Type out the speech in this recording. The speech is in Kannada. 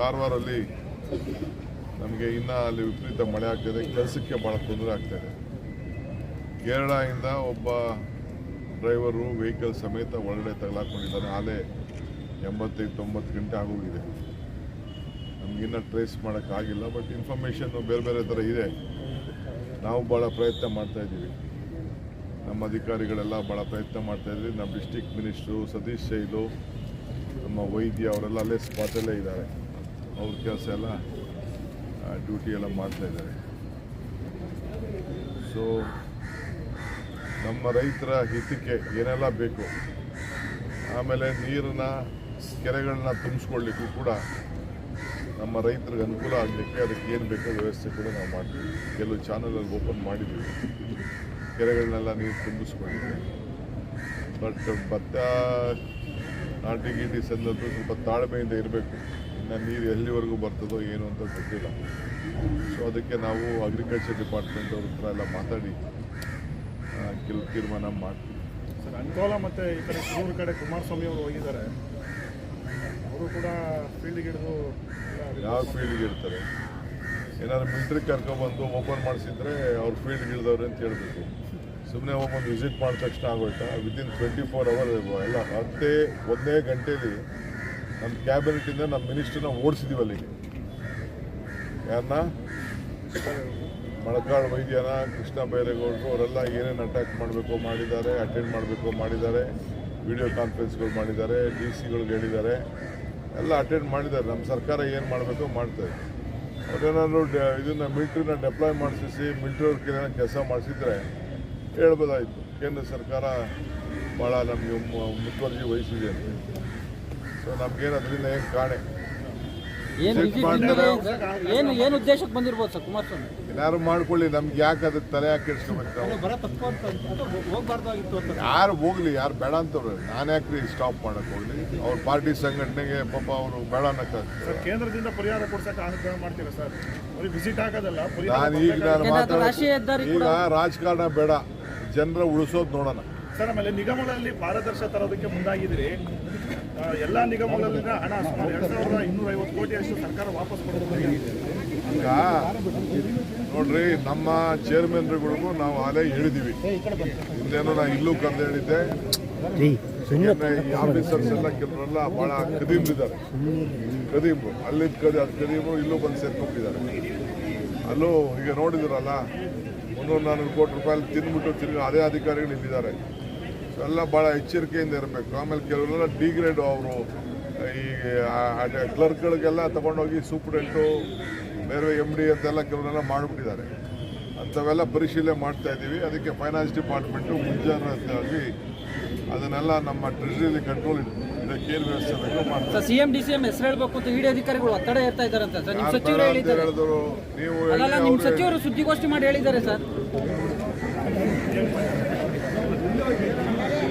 ಕಾರವಾರಲ್ಲಿ ನಮಗೆ ಇನ್ನೂ ಅಲ್ಲಿ ವಿಪರೀತ ಮಳೆ ಆಗ್ತಿದೆ, ಕೆಲಸಕ್ಕೆ ಭಾಳ ತೊಂದರೆ ಆಗ್ತಾಯಿದೆ ಕೇರಳದಿಂದ ಒಬ್ಬ ಡ್ರೈವರು ವೆಹಿಕಲ್ ಸಮೇತ ಒಳಗಡೆ ತಗಲಾಕೊಂಡಿದ್ದಾನೆ, ಆಲೇ ಎಂಬತ್ತೈದು, ತೊಂಬತ್ತು ಗಂಟೆ ಆಗೋಗಿದೆ. ನಮಗಿನ್ನ ಟ್ರೇಸ್ ಮಾಡೋಕ್ಕಾಗಿಲ್ಲ ಬಟ್ ಇನ್ಫಾರ್ಮೇಷನ್ನು ಬೇರೆ ಬೇರೆ ಥರ ಇದೆ. ನಾವು ಭಾಳ ಪ್ರಯತ್ನ ಮಾಡ್ತಾ ಇದ್ದೀವಿ. ನಮ್ಮ ಅಧಿಕಾರಿಗಳೆಲ್ಲ ಭಾಳ ಪ್ರಯತ್ನ ಮಾಡ್ತಾ ಇದ್ವಿ ನಮ್ಮ ಡಿಸ್ಟಿಕ್ ಮಿನಿಸ್ಟ್ರು ಸತೀಶ್ ಶೈಲು, ನಮ್ಮ ವೈದ್ಯ, ಅವರೆಲ್ಲ ಅಲ್ಲೇ ಸ್ಪಾಟಲ್ಲೇ ಇದ್ದಾರೆ. ಅವ್ರ ಕೆಲಸ ಎಲ್ಲ ಡ್ಯೂಟಿ ಎಲ್ಲ ಮಾಡ್ತಾ ಇದ್ದಾರೆ. ಸೊ ನಮ್ಮ ರೈತರ ಹಿತಕ್ಕೆ ಏನೆಲ್ಲ ಬೇಕು? ಆಮೇಲೆ ನೀರನ್ನ, ಕೆರೆಗಳನ್ನ ತುಂಬಿಸ್ಕೊಳ್ಲಿಕ್ಕೂ ಕೂಡ ನಮ್ಮ ರೈತರಿಗೆ ಅನುಕೂಲ ಆಗಲಿಕ್ಕೆ ಅದಕ್ಕೆ ಏನು ಬೇಕೋ ವ್ಯವಸ್ಥೆ ಕೂಡ ನಾವು ಮಾಡ್ತೀವಿ. ಕೆಲವು ಚಾನಲಲ್ಲಿ ಓಪನ್ ಮಾಡಿದ್ದೀವಿ. ಕೆರೆಗಳನ್ನೆಲ್ಲ ನೀರು ತುಂಬಿಸ್ಕೊಂಡಿದ್ವಿ ಬಟ್ ಭತ್ತ ನಾಟಿ ಗೀಟಿ ಸಂದರ್ಭ ಸ್ವಲ್ಪ ತಾಳ್ಮೆಯಿಂದ ಇರಬೇಕು. ಇನ್ನು ನೀರು ಎಲ್ಲಿವರೆಗೂ ಬರ್ತದೋ ಏನು ಅಂತ ಗೊತ್ತಿಲ್ಲ. ಸೊ ಅದಕ್ಕೆ ನಾವು ಅಗ್ರಿಕಲ್ಚರ್ ಡಿಪಾರ್ಟ್ಮೆಂಟ್ ಅವ್ರ ಹತ್ರ ಎಲ್ಲ ಮಾತಾಡಿ ಕೆಲವು ತೀರ್ಮಾನ ಮಾಡ್ತೀವಿ. ಸರ್ ಅಂಕೋಲ ಮತ್ತು ಈ ಕಡೆ ಮೂರು ಕಡೆ ಕುಮಾರಸ್ವಾಮಿ ಅವರು ಹೋಗಿದ್ದಾರೆ. ಅವರು ಕೂಡ ಫೀಲ್ಡಿಗೆ ಹಿಡಿದು ಯಾವ ಫೀಲ್ಡಿಗೆ ಇರ್ತಾರೆ? ಏನಾದ್ರು ಮಿಲ್ಟ್ರಿ ಕರ್ಕೊಬಂದು ಓಪನ್ ಮಾಡಿಸಿದ್ರೆ ಅವ್ರು ಫೀಲ್ಡ್ಗೆ ಇಳಿದವ್ರೆ ಅಂತ ಹೇಳ್ಬೇಕು. ಸುಮ್ಮನೆ ಹೋಗ್ಬಂದು ವಿಸಿಟ್ ಮಾಡಿದ ತಕ್ಷಣ ಆಗೋಯ್ತಾ? ವಿತಿನ್ ಟ್ವೆಂಟಿ ಫೋರ್ ಅವರ್ ಎಲ್ಲ ಹತ್ತೇ ಒಂದೇ ಗಂಟೆಲಿ ನಮ್ಮ ಕ್ಯಾಬಿನೆಟಿಂದ ನಮ್ಮ ಮಿನಿಸ್ಟ್ರನ್ನ ಓಡಿಸಿದೀವಿ ಅಲ್ಲಿಗೆ. ಯಾರನ್ನ ಮಳಕಾಳ್ ವೈದ್ಯನ, ಕೃಷ್ಣ ಬೈರೇಗೌಡರು, ಅವರೆಲ್ಲ ಏನೇನು ಅಟ್ಯಾಕ್ ಮಾಡಬೇಕು ಮಾಡಿದ್ದಾರೆ ಅಟೆಂಡ್ ಮಾಡಬೇಕು ಮಾಡಿದ್ದಾರೆ ವಿಡಿಯೋ ಕಾನ್ಫರೆನ್ಸ್ಗಳು ಮಾಡಿದ್ದಾರೆ ಡಿ ಸಿಗಳಿಗೆ ಹೇಳಿದ್ದಾರೆ. ಎಲ್ಲ ಅಟೆಂಡ್ ಮಾಡಿದ್ದಾರೆ. ನಮ್ಮ ಸರ್ಕಾರ ಏನು ಮಾಡಬೇಕು ಮಾಡ್ತಾರೆ ಅವ್ರೇನಾದ್ರು ಡ- ಇದನ್ನು ಮಿಲ್ಟ್ರಿನ ಡೆಪ್ಲಾಯ್ ಮಾಡಿಸಿ ಮಿಲ್ಟ್ರಿ ಅವ್ರಿಗೆ ಕೈಲಿ ಕೆಲಸ ಮಾಡಿಸಿದ್ರೆ ಹೇಳ್ಬೋದಾಯಿತು. ಕೇಂದ್ರ ಸರ್ಕಾರ ಭಾಳ ನಮಗೆ ಮುತುವರ್ಜಿ ವಹಿಸಿದೆ ಅಂತ. ಸೊ ನಮ್ಗೇನು ಅದರಿಂದ ಏನು ಕಾಣೆ? ಏನು ಏನು ಏನು ಉದ್ದೇಶಕ್ಕೆ ಬಂದಿರ್ಬೋದು ಸರ್ ಕುಮಾರಸ್ವಾಮಿ? ಏನಾದ್ರು ಮಾಡ್ಕೊಳ್ಳಿ ನಮ್ಗೆ ಯಾಕೆ ಅದಕ್ಕೆ ತಲೆ ಹಾಕಿ ಕೆಡ್ಸ್ಕೊಬೇಕು ನಾವು ಬರ ತಪ್ಪು ಅಂತ ಹೋಗ್ಬಾರ್ದಾಗಿತ್ತು ಅಂತ. ಯಾರು ಹೋಗ್ಲಿ ಯಾರು ಬೇಡ ಅಂತವ್ರೆ. ನಾನು ಯಾಕ್ರಿ ಸ್ಟಾಪ್ ಮಾಡಕ್ ಹೋಗ್ಲಿ? ಅವ್ರ ಪಾರ್ಟಿ ಸಂಘಟನೆಗೆ ಪಾಪ ಅವರು ಬೇಡ ಅನ್ನಕ್ಕಾಗ್ತದೆ ಸರ್ ಕೇಂದ್ರದಿಂದ ಪರಿಹಾರ ಕೊಡ್ಸಕ್ಕೆ ಅನುಗ್ರಹ ಮಾಡ್ತೀರಾ ಸರ್? ವಿಸಿಟ್ ಆಗೋದಲ್ಲ ನಾನು ಈಗ ನಾನು ಹೆದ್ದಾರಿ ಈಗ ರಾಜಕಾರಣ ಬೇಡ. ಜನರ ಉಳಿಸೋದು ನೋಡೋಣ. ಸರ್ ಆಮೇಲೆ ನಿಗಮಗಳಲ್ಲಿ ಪಾರದರ್ಶಕ ತರೋದಕ್ಕೆ ಮುಂದಾಗಿದ್ರಿ ಎಲ್ಲಾ ನಿಗಮಗಳಲ್ಲಿನ ಹಣ ಸುಮಾರು ಎರಡ್ ಸಾವಿರದ ಇನ್ನೂರ ಐವತ್ತು ಕೋಟಿಯಷ್ಟು ಸರ್ಕಾರ ವಾಪಸ್ ಕೊಡೋದು ಈಗ ನೋಡ್ರಿ ನಮ್ಮ ಚೇರ್ಮನ್ಗಳಿಗೂ ನಾವು ಆಲೇ ಹೇಳಿದೀವಿ. ಹಿಂದೇನೋ ನಾ ಇಲ್ಲೂ ಕಂದು ಹೇಳಿದ್ದೆ. ಈ ಆಫೀಸರ್ಸ್ ಎಲ್ಲ ಕೆಲವರೆಲ್ಲ ಬಹಳ ಕದೀಮ್ರಿದ್ದಾರೆ. ಕದೀಮ್ರು ಅಲ್ಲಿದ್ದ ಕದಿ ಅದು ಕದೀಮ್ರು ಇಲ್ಲೂ ಬಂದು ಸೇರ್ಕೊಂಡಿದ್ದಾರೆ ಅಲ್ಲೂ ಈಗ ನೋಡಿದ್ರಲ್ಲ ಒಂದೊಂದು ನಾನ್ನೂರು ಕೋಟಿ ರೂಪಾಯಿ ತಿಂದ್ಬಿಟ್ಟು ತಿರುಗಿ ಅದೇ ಅಧಿಕಾರಿಗಳು ಇಲ್ಲಿದ್ದಾರೆ. ಎಲ್ಲ ಭಾಳ ಎಚ್ಚರಿಕೆಯಿಂದ ಇರಬೇಕು. ಆಮೇಲೆ ಕೆಲವರೆಲ್ಲ ಡಿಗ್ರೇಡ್ ಅವರು ಈ ಕ್ಲರ್ಕ್ಗಳಿಗೆಲ್ಲ ತೊಗೊಂಡೋಗಿ ಸೂಪ್ರೆಂಟು ಬೇರೆ ಎಂ ಡಿ ಅಂತೆಲ್ಲ ಕೆಲವರೆಲ್ಲ ಮಾಡಿಬಿಟ್ಟಿದ್ದಾರೆ. ಅಂಥವೆಲ್ಲ ಪರಿಶೀಲನೆ ಮಾಡ್ತಾ ಇದ್ದೀವಿ. ಅದಕ್ಕೆ ಫೈನಾನ್ಸ್ ಡಿಪಾರ್ಟ್ಮೆಂಟು ಮುಂಜಾಗ್ರತೆಯಾಗಿ ಅದನ್ನೆಲ್ಲ ನಮ್ಮ ಟ್ರೆಜರಿಲಿ ಕಂಟ್ರೋಲ್ ಇದಕ್ಕೆ ಏನು ವ್ಯವಸ್ಥೆ ಬೇಕೋ ಮಾಡ್ತಾರೆ sir CM D C M ಹೆಸರು ಹೇಳಬೇಕು ಅಂತ ಇಡಿ ಅಧಿಕಾರಿಗಳು ಒತ್ತಡ ಇರ್ತಾ ಅಂತ ಸರ್. ನಿಮ್ಮ ಸಚಿವರು ಹೇಳಿದ್ದಾರೆ. ನೀವು ನಿಮ್ಮ. ಸಚಿವರು ಸುದ್ದಿಗೋಷ್ಠಿ ಮಾಡಿ ಹೇಳಿದ್ದಾರೆ ಸರ್.